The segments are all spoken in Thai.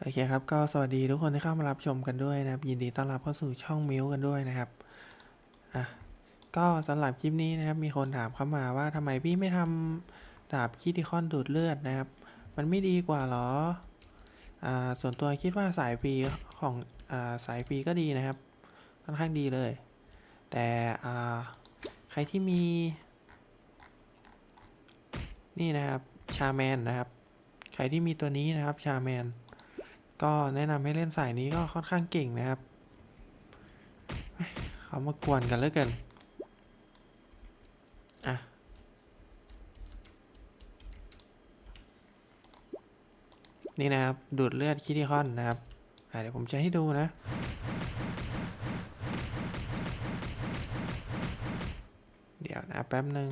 โอเคครับ ก็สวัสดีทุกคนที่เข้ามารับชมกันด้วยนะครับ ยินดีต้อนรับเข้าสู่ช่องมิวกันด้วยนะครับอะก็สำหรับคลิปนี้นะครับ มีคนถามเข้ามาว่าทำไมพี่ไม่ทำดาบคิติคอนดูดเลือดนะครับ มันไม่ดีกว่าเหรออ่าส่วนตัวคิดว่าสายฟรีของอ่าสายฟรีก็ดีนะครับค่อนข้างดีเลย แต่อ่าใครที่มี นี่นะครับชาแมนนะครับ ใครที่มีตัวนี้นะครับชาแมน ก็แนะนำให้เล่นสายนี้ก็ค่อนข้างเก่งนะครับ เขามากวนกันเหลือเกิน อะ นี่นะครับ ดูดเลือดคิติคอนนะครับ อะเดี๋ยวผมจะให้ดูนะเดี๋ยวนะแป๊บหนึ่ง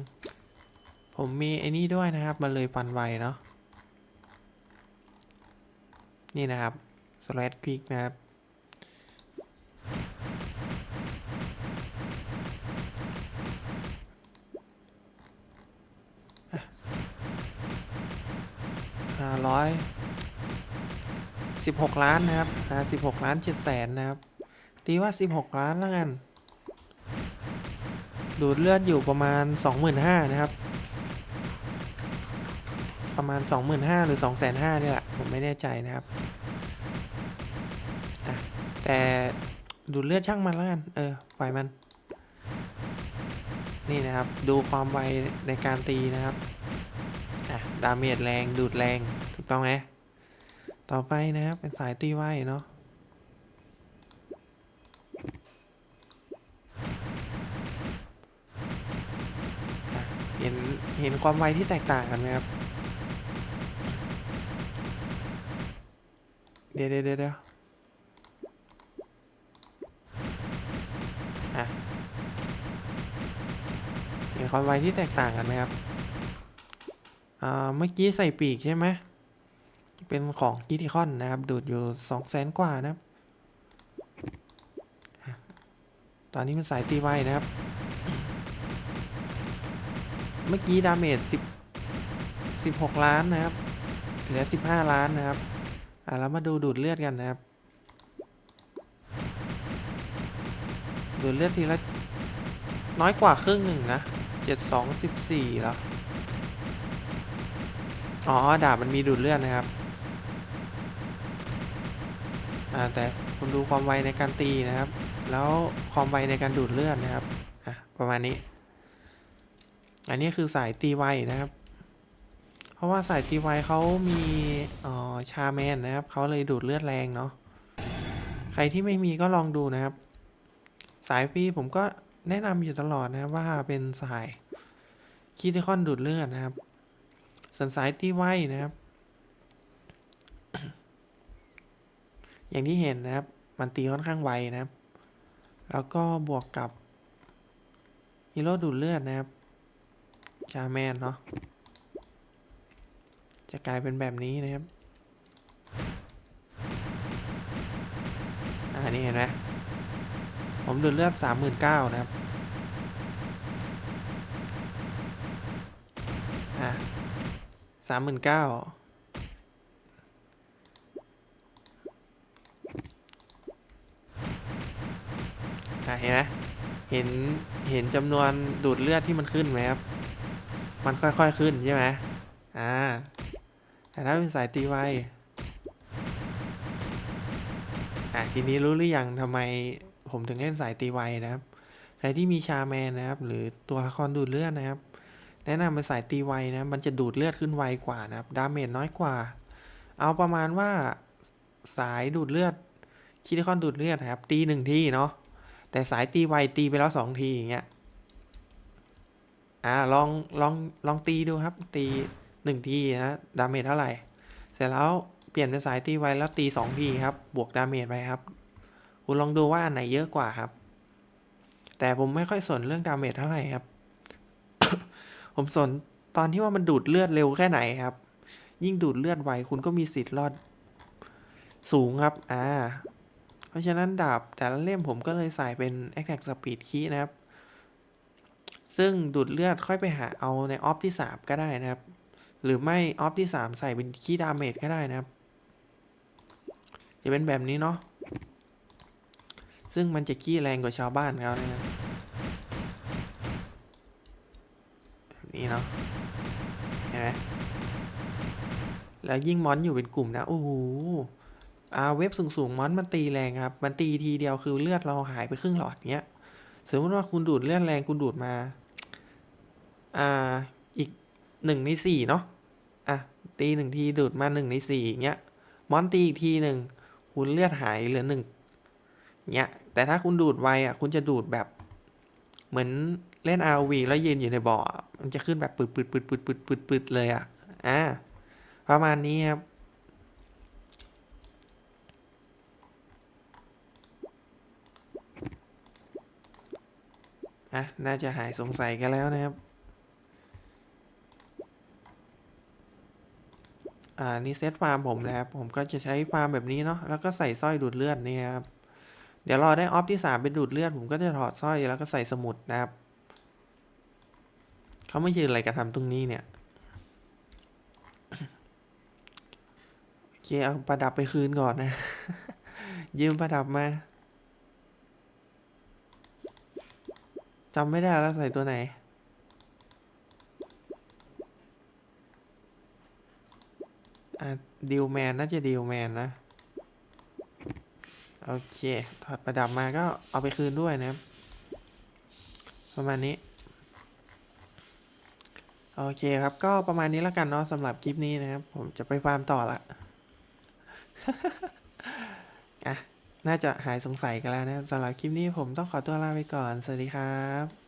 ผมมีไอ้นี่ด้วยนะครับ มันเลยฟันไวเนาะ นี่นะครับสแลดคลิกนะครับห้าร้อยสิบหกล้านนะครับอ่าสิบหกล้านเจ็ดแสนนะครับ ตีว่าสิบหกล้านแล้วกัน ดูดเลือดอยู่ประมาณสองหมื่นห้านะครับ ประมาณสองหมื่นห้าหรือสองแสนห้านี่แหละผมไม่แน่ใจนะครับ แต่ดูเลือดช่างมันแล้วกัน เออปล่อยมัน นี่นะครับ ดูความไวในการตีนะครับ อะ ดาเมจแรง ดูดแรง ถูกต้องไหมต่อไปนะครับ เป็นสายตีไวเนาะเห็น เห็นความไวที่แตกต่างกันไหมครับ เดี๋ยวเดี๋ยวเดี๋ยวเห็นความไวที่แตกต่างกันไหมครับอ่าเมื่อกี้ใส่ปีกใช่ไหมเป็นของกิติคอนนะครับ ดูดอยู่สองแสนกว่านะครับ ตอนนี้มันสายตีไวนะครับ เมื่อกี้ดาเมจสิบสิบหกล้านนะครับ เหลือสิบห้าล้านนะครับ อะแล้วมาดูดูดเลือดกันนะครับ ดูดเลือดทีละน้อยกว่าครึ่งหนึ่งนะเจ็ดสองสิบสี่แล้ว อ๋อ ดาบมันมีดูดเลือดนะครับ อ่า แต่คุณดูความไวในการตีนะครับ แล้วความไวในการดูดเลือดนะครับ อะ ประมาณนี้ อันนี้คือสายตีไวนะครับ ราะว่าสายตีไวเขามีออชาแมนนะครับเขาเลยดูดเลือดแรงเนาะใครที่ไม่มีก็ลองดูนะครับ สายฟีผมก็แนะนำอยู่ตลอดนะครับว่าเป็นสายคีติคอนดูดเลือดนะครับส่วนสายตีไวนะครับ อย่างที่เห็นนะครับ มันตีค่อนข้างไวนะครับ แล้วก็บวกกับฮีโร่ดูดเลือดนะครับชาแมนเนาะ จะกลายเป็นแบบนี้นะครับอ่านี่เห็นไหมผมดูดเลือดสามหมื่นเก้านะครับอะสามหมื่นเก้าอะเห็นไหมเห็น เห็นจำนวนดูดเลือดที่มันขึ้นไหมครับ มันค่อยๆขึ้นใช่ไหมอ่า แต่ถ้าเป็นสายตีไวอะทีนี้รู้หรือยังทำไมผมถึงเล่นสายตีไวนะครับ ใครที่มีชาแมนนะครับ หรือตัวละครดูดเลือดนะครับ แนะนำเป็นสายตีไวนะ มันจะดูดเลือดขึ้นไวกว่านะครับ ดาเมจน้อยกว่า เอาประมาณว่าสายดูดเลือด คิดคอนดูดเลือดนะครับ ตีหนึ่งทีเนาะ แต่สายตีไวตีไปแล้วสองทีอย่างเงี้ย อ่าลองลองลองตีดูครับ ตี หนึ่งทีนะดาเมจเท่าไหร่ เสร็จแล้วเปลี่ยนเป็นสายตีไวแล้วตีสองทีครับ บวกดาเมจไปครับ คุณลองดูว่าอันไหนเยอะกว่าครับ แต่ผมไม่ค่อยสนเรื่องดาเมจเท่าไหร่ครับ ผมสนตอนที่ว่ามันดูดเลือดเร็วแค่ไหนครับ ยิ่งดูดเลือดไวคุณก็มีสิทธิ์รอด สูงครับ อ่า เพราะฉะนั้นดาบแต่ละเล่มผมก็เลยใส่เป็น Attack Speed Key นะครับ ซึ่งดูดเลือดค่อยไปหาเอาในออฟที่ 3 ก็ได้นะครับ หรือไม่ออฟที่ 3 ใส่เป็นคีดาเมจก็ได้นะครับ จะเป็นแบบนี้เนาะซึ่งมันจะขี้แรงกว่าชาวบ้านเขานะครับนี้เนาะเห็นไหมแล้วยิ่งมอนอยู่เป็นกลุ่มนะโอ้โหอ่าเว็บสูงๆมอนมันตีแรงครับ มันตีทีเดียวคือเลือดเราหายไปครึ่งหลอดเนี้ย สมมติว่าคุณดูดเลือดแรงคุณดูดมา อ่า หนึ่งในสี่เนาะอะตีหนึ่งทีดูดมาหนึ่งในสี่เงี้ยมอนตีอีกทีหนึ่งคุณเลือดหายเหลือหนึ่งเงี้ยแต่ถ้าคุณดูดไวอะคุณจะดูดแบบ เหมือนเล่น RV แล้วยืนอยู่ในบ่อ มันจะขึ้นแบบปืดปืดปืดปืดปืดปืดปืดเลยอะอ่าประมาณนี้ครับอะน่าจะหายสงสัยกันแล้วนะครับ อ่านี่เซตฟาร์มผมนะครับผมก็จะใช้ฟาร์มแบบนี้เนาะแล้วก็ใส่สร้อยดูดเลือดนี่ครับเดี๋ยวรอได้ออฟที่สามเป็นดูดเลือด ผมก็จะถอดสร้อยแล้วก็ใส่สมุดนะครับเขาไม่ยืนอะไรกันทำตรงนี้เนี่ยโอเคเอาประดับไปคืนก่อนนะ ยืมประดับมาจำไม่ได้แล้วใส่ตัวไหน อะดิวแมนน่าจะดิวแมนนะ โอเค ถอดประดับมาก็เอาไปคืนด้วยนะครับ ประมาณนี้ โอเคครับ ก็ประมาณนี้แล้วกันเนาะสำหรับคลิปนี้นะครับ ผมจะไปฟาร์มต่อละอะน่าจะหายสงสัยกันแล้วนะสำหรับคลิปนี้ผมต้องขอตัวลาไปก่อน สวัสดีครับ